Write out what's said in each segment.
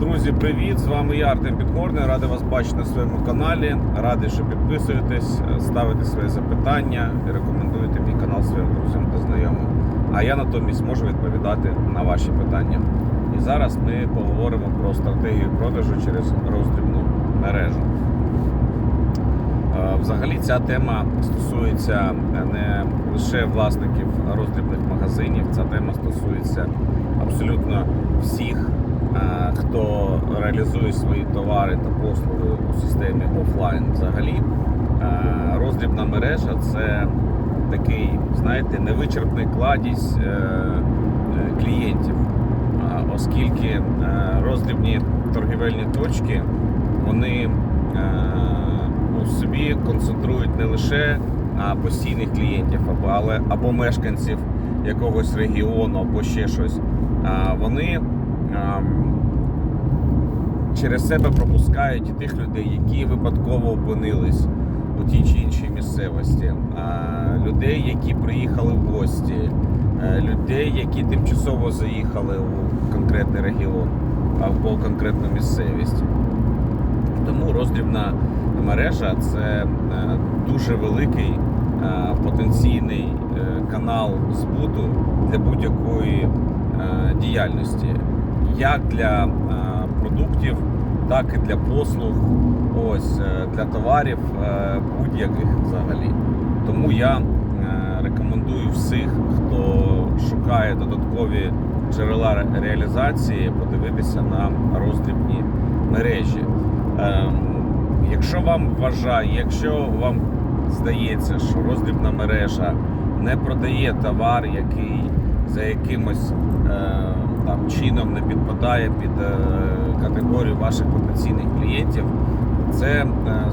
Друзі, привіт! З вами я Артем Підгорний. Радий вас бачити на своєму каналі. Радий, що підписуєтесь, ставите свої запитання і рекомендуєте мій канал своїм друзям та знайомим. А я натомість можу відповідати на ваші питання. І зараз ми поговоримо про стратегію продажу через роздрібну мережу. Е, Взагалі ця тема стосується не лише власників роздрібних магазинів, ця тема стосується абсолютно всіх, хто реалізує свої товари та послуги у системі офлайн. Взагалі, Е, роздрібна мережа це такий, знаєте, невичерпний кладість е, е, клієнтів, Е, оскільки е, роздрібні торгівельні точки вони е, у собі концентрують не лише постійних клієнтів, або, але, або мешканців якогось регіону, або ще щось. Вони через себе пропускають тих людей, які випадково опинились у тій чи іншій місцевості, людей, які приїхали в гості, е, людей, які тимчасово заїхали у конкретний регіон або конкретну місцевість. Тому роздрібна мережа це е, дуже великий е, потенційний е, канал збуту для будь-якої е, діяльності, як для е, продуктів, так і для послуг, ось е, для товарів е, будь-яких взагалі. Тому я рекомендую всіх, хто шукає додаткові джерела реалізації, подивитися на роздрібні мережі. Ем, Якщо вам вважає, якщо вам здається, що роздрібна мережа не продає товар, який за якимось там чином не підпадає під е, категорію ваших потенційних клієнтів, це е,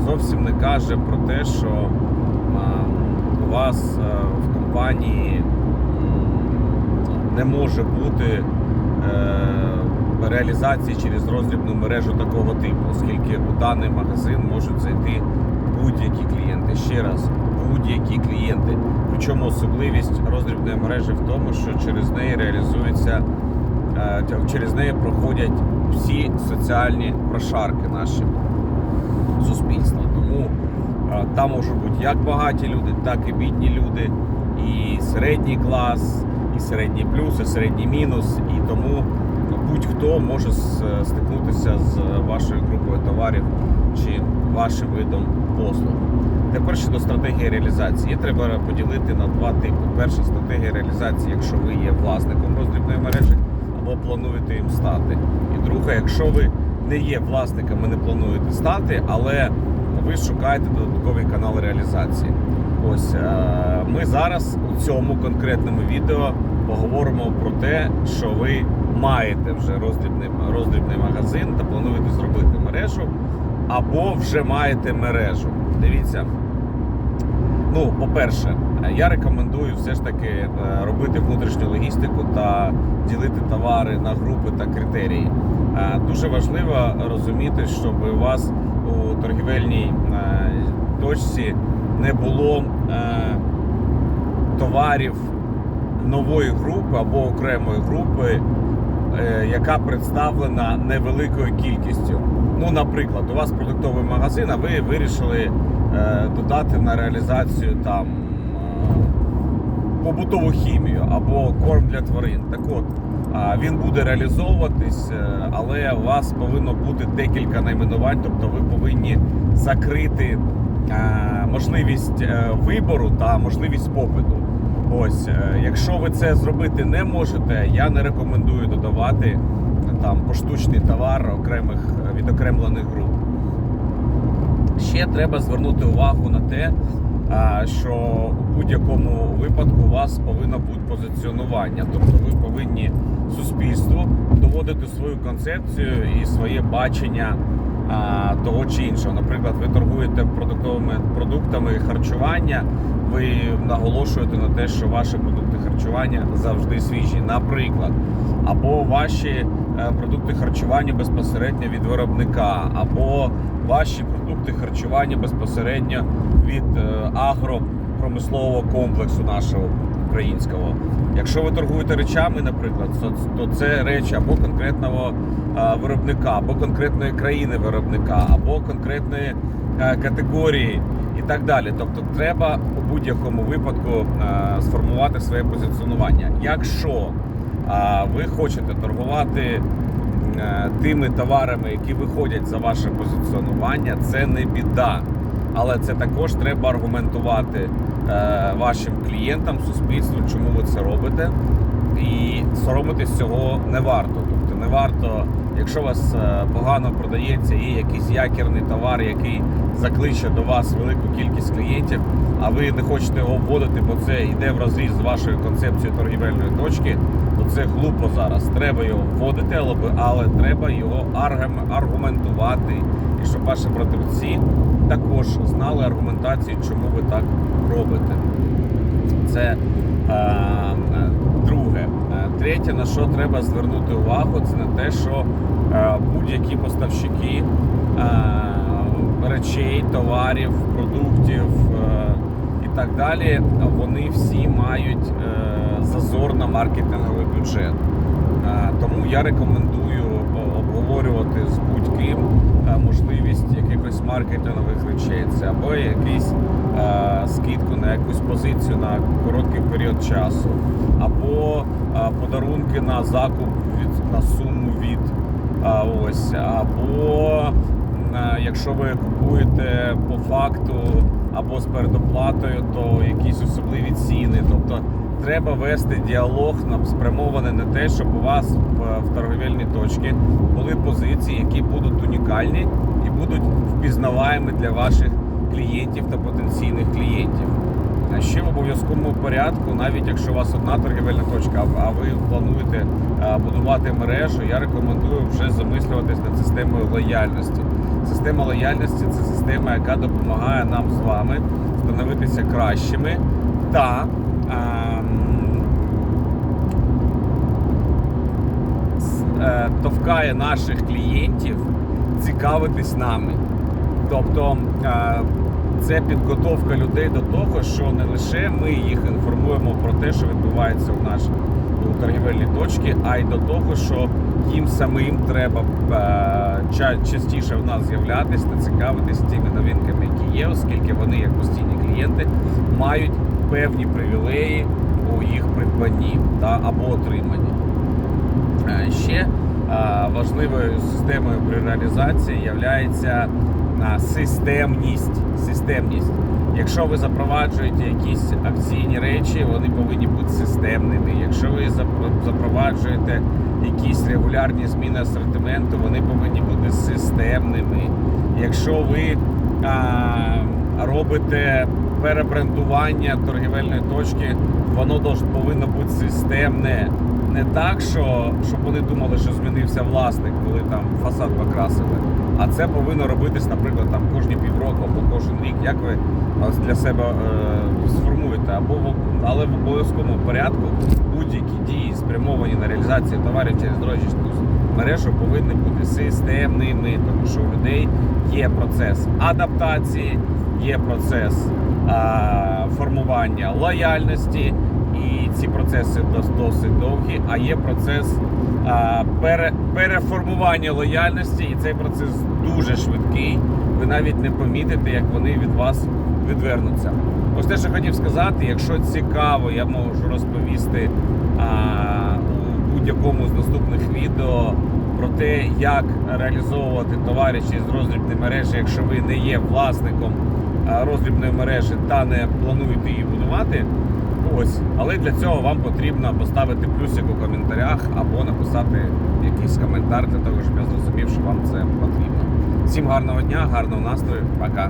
зовсім не каже про те, що у вас е, в компанії не може бути реалізації через роздрібну мережу такого типу, оскільки у даний магазин можуть зайти будь-які клієнти. Ще раз, будь-які клієнти. Причому особливість роздрібної мережі в тому, що через неї реалізується, через неї проходять всі соціальні прошарки наші суспільства. Тому е, там можуть бути як багаті люди, так і бідні люди, і середній клас, і середній плюс, і середній мінус. І тому будь-хто може стикнутися з вашою групою товарів чи вашим видом послуг. Тепер щодо стратегії реалізації. Її треба поділити на два типи. Перша стратегія реалізації, якщо ви є власником роздрібної мережі або плануєте їм стати. І друга, якщо ви не є власником і не плануєте стати, але ви шукаєте додатковий канал реалізації. Ось е, ми зараз у цьому конкретному відео поговоримо про те, що ви маєте вже роздрібний, роздрібний магазин та плануєте зробити мережу, або вже маєте мережу. Дивіться. Ну, по-перше, я рекомендую все ж таки е, робити внутрішню логістику та ділити товари на групи та критерії. Е, Дуже важливо розуміти, щоб у вас у торгівельній е, точці не було товарів нової групи або окремої групи, яка представлена невеликою кількістю. Ну, наприклад, у вас продуктовий магазин, а ви вирішили додати на реалізацію там побутову хімію або корм для тварин. Так от, він буде реалізовуватись, е, але у вас повинно бути декілька найменувань, тобто ви повинні закрити е, можливість е, вибору та можливість попиту. Ось, якщо ви це зробити не можете, я не рекомендую додавати там поштучний товар окремих відокремлених груп. Ще треба звернути увагу на те, що у будь-якому випадку у вас повинно бути позиціонування. Тобто ви повинні суспільству доводити свою концепцію і своє бачення того чи іншого. Наприклад, ви торгуєте продуктовими продуктами харчування, ви наголошуєте на те, що ваші продукти харчування завжди свіжі. Наприклад, або ваші е, продукти харчування безпосередньо від виробника, або ваші продукти харчування безпосередньо від е, агропромислового комплексу нашого, українського. Якщо ви торгуєте речами, наприклад, то, це речі або конкретного е, виробника, або конкретної країни виробника, або конкретної категорії і так далі. Тобто, треба у будь-якому випадку е, сформувати своє позиціонування. Якщо е, ви хочете торгувати е, тими товарами, які виходять за ваше позиціонування, це не біда. Але це також треба аргументувати е, вашим клієнтам, суспільству, чому ви це робите. І соромитись цього не варто. Тобто не варто, якщо у вас е, погано продається, є якийсь якірний товар, який закличе до вас велику кількість клієнтів, а ви не хочете його вводити, бо це йде в розріз з вашою концепцією торгівельної точки, то це глупо зараз. Треба його вводити, але, треба його аргументувати. І щоб ваші продавці також знали аргументацію, чому ви так робите. Це. Е, Третє, на що треба звернути увагу, це на те, що е, будь-які поставщики е, речей, товарів, продуктів е, і так далі, вони всі мають зазор на маркетинговий бюджет. Тому я рекомендую обговорювати з будь-ким е, можливість якихось маркетингових речей. Це або якийсь е, скидку на якусь позицію на короткий період часу, або е, подарунки на закуп від на суму від е, ось, або е, якщо ви купуєте по факту або з передоплатою, то якісь особливі ціни. Тобто треба вести діалог спрямований на те, щоб у вас в, в торговельній точці були позиції, які будуть унікальні і будуть впізнаваємі для ваших клієнтів та потенційних клієнтів. А ще в обов'язковому порядку, навіть якщо у вас одна торгівельна точка, а- ви плануєте е, будувати мережу, я рекомендую вже замислюватись над системою лояльності. Система лояльності це система, яка допомагає нам з вами становитися кращими та товкає наших клієнтів цікавитись нами. Тобто е, це підготовка людей до того, що не лише ми їх інформуємо про те, що відбувається у нашій торгівельній точці, а й до того, що їм самим треба е, частіше в нас з'являтися та цікавитись тими новинками, які є, оскільки вони, як постійні клієнти, мають певні привілеї у їх придбанні та або отриманні. Е, Ще е, важливою системою при реалізації є системність. системність. Якщо ви запроваджуєте якісь акційні речі, вони повинні бути системними. Якщо ви запроваджуєте якісь регулярні зміни асортименту, вони повинні бути системними. Якщо ви а, робите перебрендування торгівельної точки, воно повинно бути системне. Не так, що щоб вони думали, що змінився власник, коли там фасад покрасили. А це повинно робитись, наприклад, там кожні півроку або кожен рік, як ви ось для себе е, сформуєте, або але в обов'язковому порядку будь-які дії, спрямовані на реалізацію товарів через дорожню мережу, повинні бути системними, тому що у людей є процес адаптації, є процес а, формування лояльності, і ці процеси досить довгі, а є процес а, пере, переформування лояльності, і цей процес дуже швидкий. Ви навіть не помітите, як вони від вас відвернуться. Ось те, що хотів сказати, якщо цікаво, я можу розповісти а, у будь-якому з наступних відео про те, як реалізовувати товари через роздрібні мережі, якщо ви не є власником роздрібної мережі та не плануєте її будувати. Ось, але для цього вам потрібно поставити плюсик у коментарях або написати якийсь коментар для того, щоб я зрозумів, що вам це потрібно. Всім гарного дня, гарного настрою, пока.